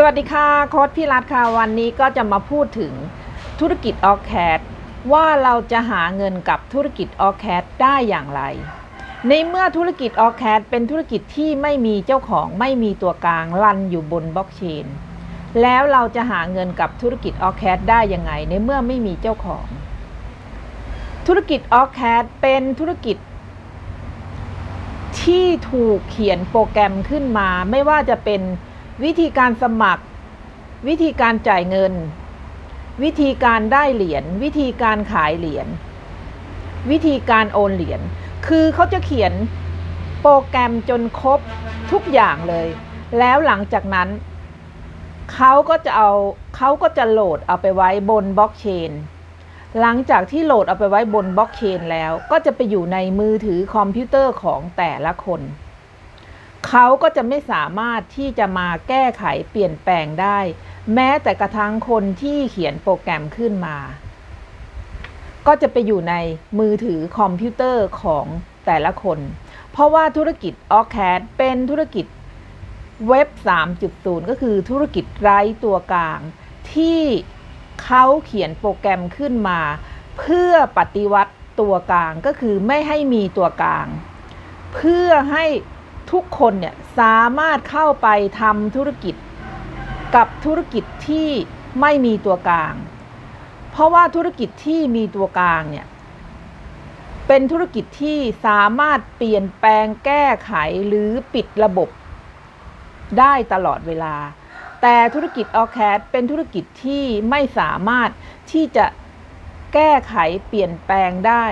สวัสดีค่ะโค้ดพี่รัฐค่ะวันนี้ก็จะมาพูดถึงธุรกิจออแคดว่าเราจะหาเงินกับธุรกิจออแคดได้อย่างไร ในเมื่อธุรกิจออแคดเป็นธุรกิจที่ไม่มีเจ้าของไม่มีตัวกลางรันอยู่บนบล็อกเชนแล้วเราจะหาเงินกับธุรกิจออแคดได้ยังไง ในเมื่อไม่มีเจ้าของ ธุรกิจออแคดเป็นธุรกิจที่ถูกเขียนโปรแกรมขึ้นมาไม่ว่าจะเป็น วิธีการสมัคร วิธีการจ่ายเงิน วิธีการได้เหรียญวิธีการขายเหรียญวิธีการโอนเหรียญคือเขาจะเขียนโปรแกรมจนครบทุกอย่างเลย แล้วหลังจากนั้นเขาก็จะเอาเขาก็จะโหลดเอาไปไว้บนบล็อกเชนหลังจากที่โหลดเอาไปไว้บนบล็อกเชนแล้ว ก็จะไปอยู่ในมือถือคอมพิวเตอร์ของแต่ละคน เขาก็จะไม่สามารถที่จะมาแก้ไขเปลี่ยนแปลงได้ แม้แต่กระทั่งคนที่เขียนโปรแกรมขึ้นมา ก็จะไปอยู่ในมือถือคอมพิวเตอร์ของแต่ละคน เพราะว่าธุรกิจ o c a d เป็นธุรกิจเว็บ 3.0 ก็คือธุรกิจไร้ตัวกลาง ที่เขาเขียนโปรแกรมขึ้นมา เพื่อปฏิวัติตัวกลางก็คือไม่ให้มีตัวกลาง เพื่อให้ ทุกคนเนี่ยสามารถเข้าไปทำธุรกิจกับธุรกิจที่ไม่มีตัวกลาง เพราะว่าธุรกิจที่มีตัวกลางเนี่ยเป็นธุรกิจที่สามารถเปลี่ยนแปลงแก้ไขหรือปิดระบบ ได้ตลอดเวลา แต่ธุรกิจออแคดเป็นธุรกิจที่ไม่สามารถที่จะแก้ไขเปลี่ยนแปลงได้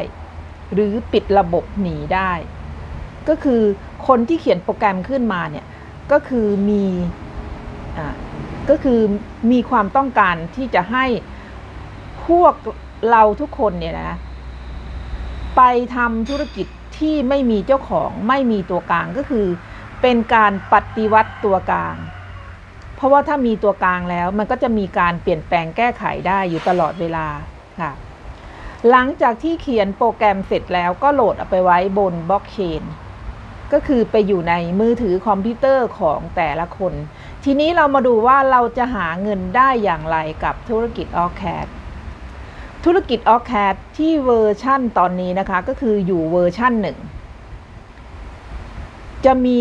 หรือปิดระบบหนีได้ ก็คือคนที่เขียนโปรแกรมขึ้นมาเนี่ยก็คือมีอก็คือมีความต้องการที่จะให้พวกเราทุกคนเนี่ยนะไปทำธุรกิจที่ไม่มีเจ้าของไม่มีตัวกลางก็คือเป็นการปฏิวัติตัวกลาง เพราะว่าถ้ามีตัวกลางแล้วมันก็จะมีการเปลี่ยนแปลงแก้ไขได้อยู่ตลอดเวลาค่ะหลังจากที่เขียนโปรแกรมเสร็จแล้วก็โหลดเอาไปไว้บนบล็อกเชน ก็คือไปอยู่ในมือถือคอมพิวเตอร์ของแต่ละคน ทีนี้เรามาดูว่าเราจะหาเงินได้อย่างไรกับธุรกิจ o c a d ธุรกิจ o c a d ที่เวอร์ชั่นตอนนี้นะคะก็คืออยู่เวอร์ชั่นหนึ่งจะมี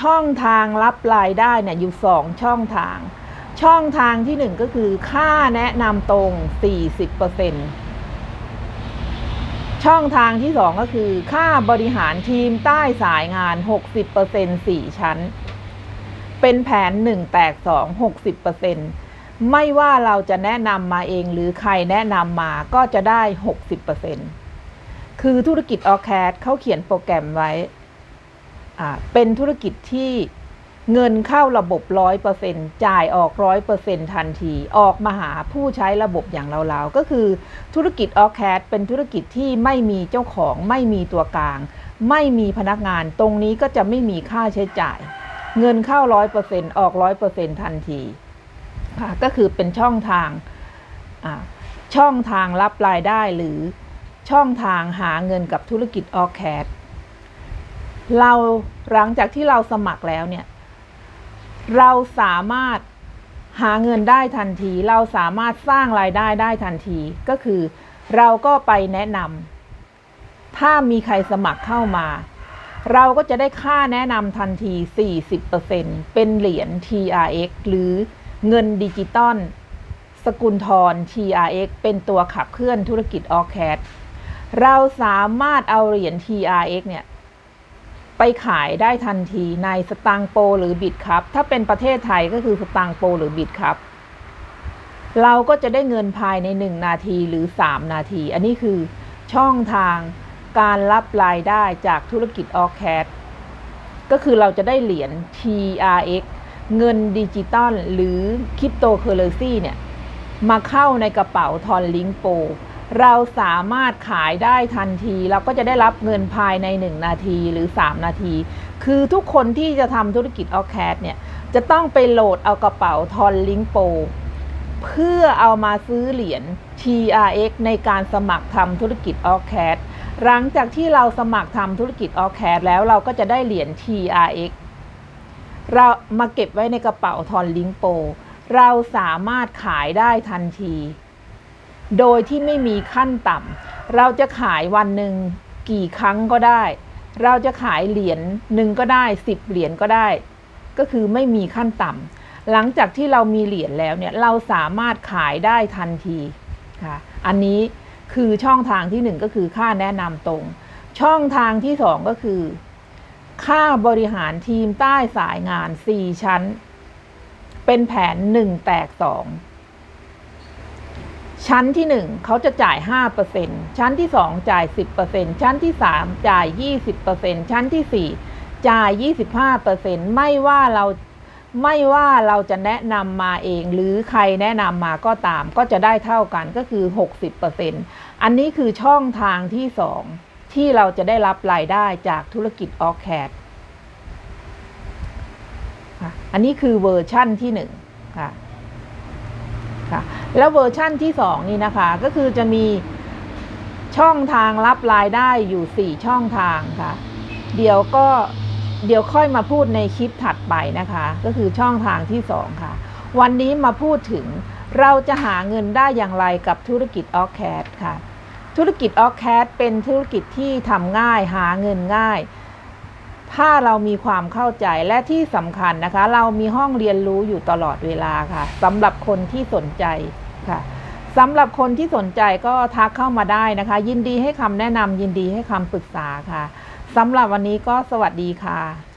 ช่องทางรับรายได้เนี่ยอยู่สองช่องทาง ช่องทางที่หนึ่งก็คือค่าแนะนำตรง 40% ช่องทางที่สองก็คือค่าบริหารทีมใต้สายงาน 60% 4 ชั้น เป็นแผน 1 แตก 2 60%ไม่ว่าเราจะแนะนำมาเองหรือใครแนะนำมาก็จะได้ 60%คือธุรกิจออแคดเขาเขียนโปรแกรมไว้ เป็นธุรกิจที่ เงินเข้าระบบ100%จ่ายออก100%ทันที ออกมาหาผู้ใช้ระบบอย่างเราๆ ก็คือธุรกิจออแคดเป็นธุรกิจที่ไม่มีเจ้าของไม่มีตัวกลาง ไม่มีพนักงานตรงนี้ก็จะไม่มีค่าใช้จ่าย เงินเข้า100%อร์เซ็นออก100%ทันทีค่ะก็คือเป็นช่องทางช่องทางรับรายได้หรือช่องทางหาเงินกับธุรกิจออแคดเราหลังจากที่เราสมัครแล้วเนี่ย เราสามารถหาเงินได้ทันที เราสามารถสร้างรายได้ได้ทันทีก็คือ เราก็ไปแนะนำถ้ามีใครสมัครเข้ามา เราก็จะได้ค่าแนะนำทันที 40%เป็นเหรียญ TRX หรือเงินดิจิตอลสกุลทร TRX เป็นตัวขับเคลื่อนธุรกิจออแคดเราสามารถเอาเหรียญ TRX เนี่ย ไปขายได้ทันทีในสตางโปหรือบิตครับ ถ้าเป็นประเทศไทยก็คือสตางโปหรือบิตครับ เราก็จะได้เงินภายใน 1 นาทีหรือ 3 นาที อันนี้คือช่องทางการรับรายได้จากธุรกิจออแคดก็คือเราจะได้เหรียญ TRX เงินดิจิตอลหรือคริปโตเคอเรซีเนี่ย มาเข้าในกระเป๋าทอนลิงโป เราสามารถขายได้ทันที เราก็จะได้รับเงินภายใน 1 นาทีหรือ 3 นาที คือทุกคนที่จะทำธุรกิจออแคดเนี่ย จะต้องไปโหลดเอากระเป๋าทอนลิงโป เพื่อเอามาซื้อเหรียญ TRX ในการสมัครทำธุรกิจออแคดหลังจากที่เราสมัครทำธุรกิจออแคดแล้วเราก็จะได้เหรียญ TRX เรามาเก็บไว้ในกระเป๋าทอนลิงโป เราสามารถขายได้ทันที โดยที่ไม่มีขั้นต่ำเราจะขายวันหนึ่งกี่ครั้งก็ได้ เราจะขายเหรียญหนึ่งก็ได้สิบเหรียญก็ได้ ก็คือไม่มีขั้นต่ำหลังจากที่เรามีเหรียญแล้วเนี่ยเราสามารถขายได้ทันทีค่ะอันนี้คือช่องทางที่หนึ่งก็คือค่าแนะนำตรง ช่องทางที่สองก็คือ ค่าบริหารทีมใต้สายงาน 4 ชั้น เป็นแผน 1 แตก 2 ชั้นที่ 1เขาจะจ่าย 5%ชั้นที่ 2 จ่าย 10%ชั้นที่ 3 จ่าย 20%ชั้นที่ 4 จ่าย 25%ไม่ว่าเราไม่ว่าเราจะแนะนำมาเอง หรือใครแนะนำมาก็ตาม ก็จะได้เท่ากันก็คือ 60%อันนี้คือช่องทางที่ 2 ที่เราจะได้รับรายได้จากธุรกิจออ c แคดอันนี้คือเวอร์ชั่นที่1ค่ะค่ะ แล้วเวอร์ชั่นที่ 2 นี่นะคะ ก็คือจะมีช่องทางรับรายได้อยู่ 4 ช่องทางค่ะ เดี๋ยวก็เดี๋ยวค่อยมาพูดในคลิปถัดไปนะคะ ก็คือช่องทางที่ 2 ค่ะ วันนี้มาพูดถึงเราจะหาเงินได้อย่างไรกับธุรกิจออ c แคดค่ะ ธุรกิจออ c แคดเป็นธุรกิจที่ทำง่ายหาเงินง่าย ถ้าเรามีความเข้าใจและที่สำคัญนะคะ เรามีห้องเรียนรู้อยู่ตลอดเวลาค่ะสำหรับคนที่สนใจค่ะสำหรับคนที่สนใจก็ทักเข้ามาได้นะคะ ยินดีให้คำแนะนำยินดีให้คำปรึกษาค่ะสำหรับวันนี้ก็สวัสดีค่ะ